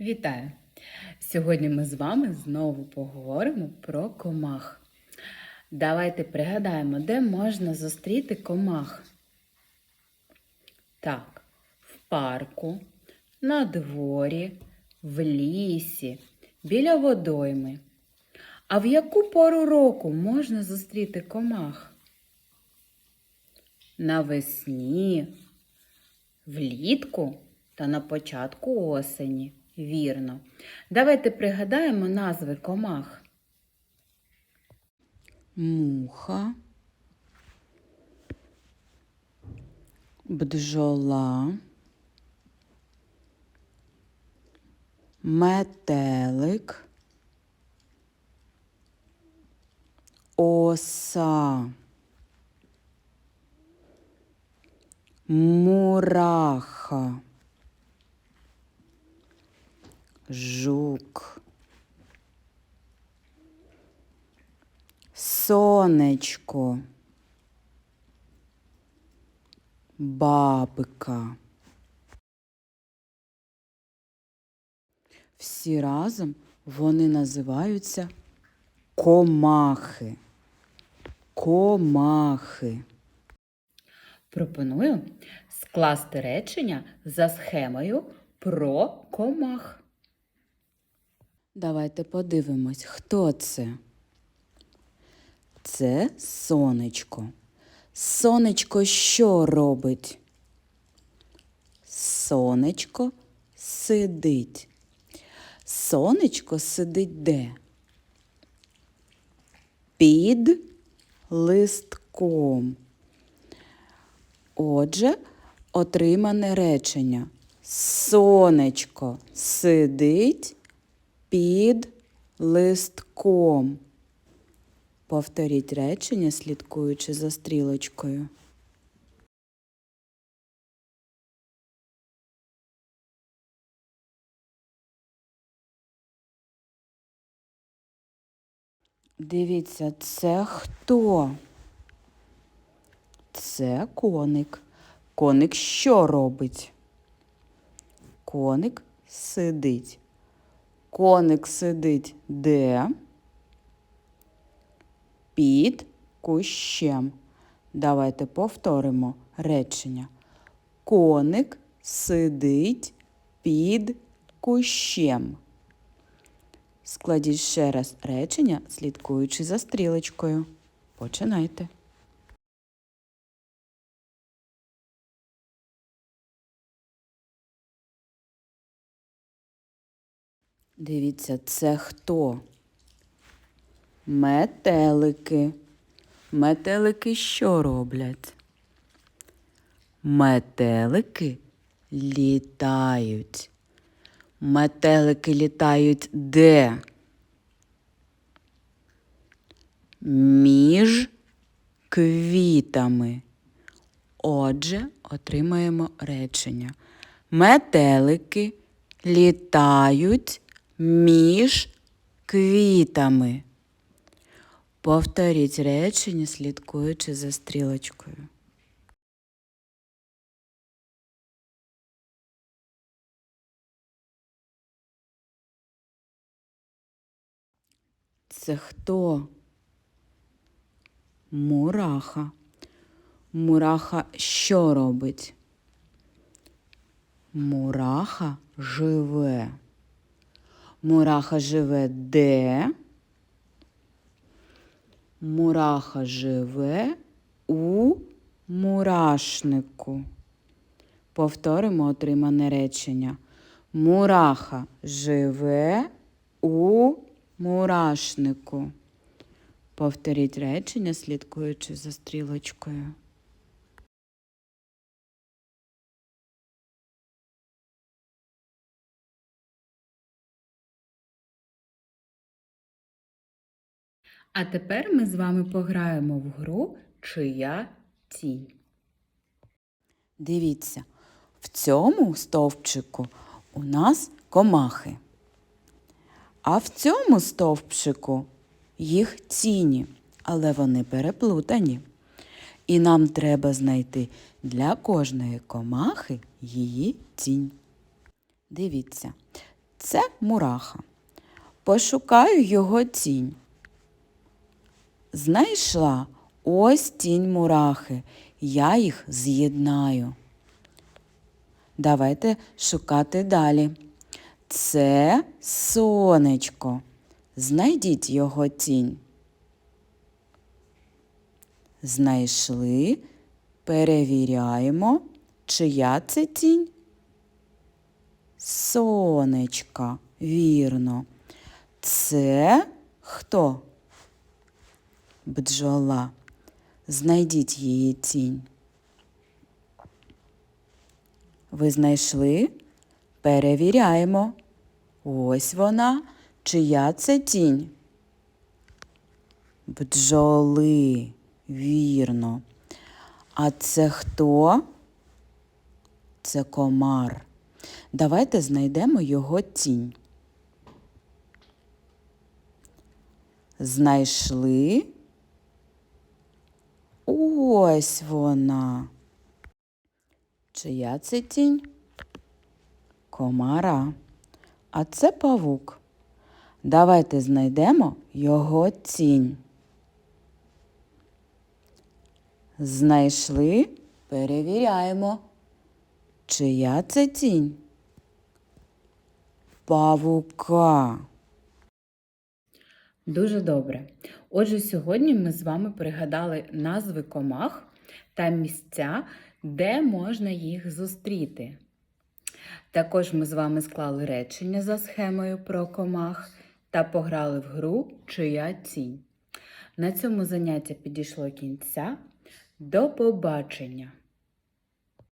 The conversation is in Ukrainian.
Вітаю! Сьогодні ми з вами знову поговоримо про комах. Давайте пригадаємо, де можна зустріти комах. Так, в парку, на дворі, в лісі, біля водойми. А в яку пору року можна зустріти комах? Навесні, влітку та на початку осені. Вірно. Давайте пригадаємо назви комах. Муха, бджола, метелик, оса, мураха. Жук. Сонечко. Бабика. Всі разом вони називаються комахи. Комахи. Пропоную скласти речення за схемою про комах. Давайте подивимось, хто це. Це сонечко. Сонечко що робить? Сонечко сидить. Сонечко сидить де? Під листком. Отже, отримане речення. Сонечко сидить під листком. Повторіть речення, слідкуючи за стрілочкою. Дивіться, це хто? Це коник. Коник що робить? Коник сидить. Коник сидить де? Під кущем. Давайте повторимо речення. Коник сидить під кущем. Складіть ще раз речення, слідкуючи за стрілочкою. Починайте. Дивіться, це хто? Метелики. Метелики що роблять? Метелики літають. Метелики літають де? Між квітами. Отже, отримаємо речення. Метелики літають між квітами. Повторіть речення, слідкуючи за стрілочкою. Це хто? Мураха. Мураха що робить? Мураха живе. Мураха живе де? Мураха живе у мурашнику. Повторимо отримане речення. Мураха живе у мурашнику. Повторіть речення, слідкуючи за стрілочкою. А тепер ми з вами пограємо в гру Чия тінь. Дивіться, в цьому стовпчику у нас комахи. А в цьому стовпчику їх тіні, але вони переплутані. І нам треба знайти для кожної комахи її тінь. Дивіться, Це мураха. Пошукаю його тінь. Знайшла ось тінь мурахи. Я їх з'єднаю. Давайте шукати далі. Це сонечко. Знайдіть його тінь. Знайшли, перевіряємо, чия це тінь. Сонечка, вірно. Це хто? Бджола. Знайдіть її тінь. Ви знайшли? Перевіряємо. Ось вона. Чия це тінь? Бджоли. Вірно. А це хто? Це комар. Давайте знайдемо його тінь. Знайшли. Ось вона. Чия це тінь? Комара. А це павук. Давайте знайдемо його тінь. Знайшли, перевіряємо. Чия це тінь? Павука. Дуже добре. Отже, сьогодні ми з вами пригадали назви комах та місця, де можна їх зустріти. Також ми з вами склали речення за схемою про комах та пограли в гру Чия тінь. На цьому заняття підійшло кінця. До побачення!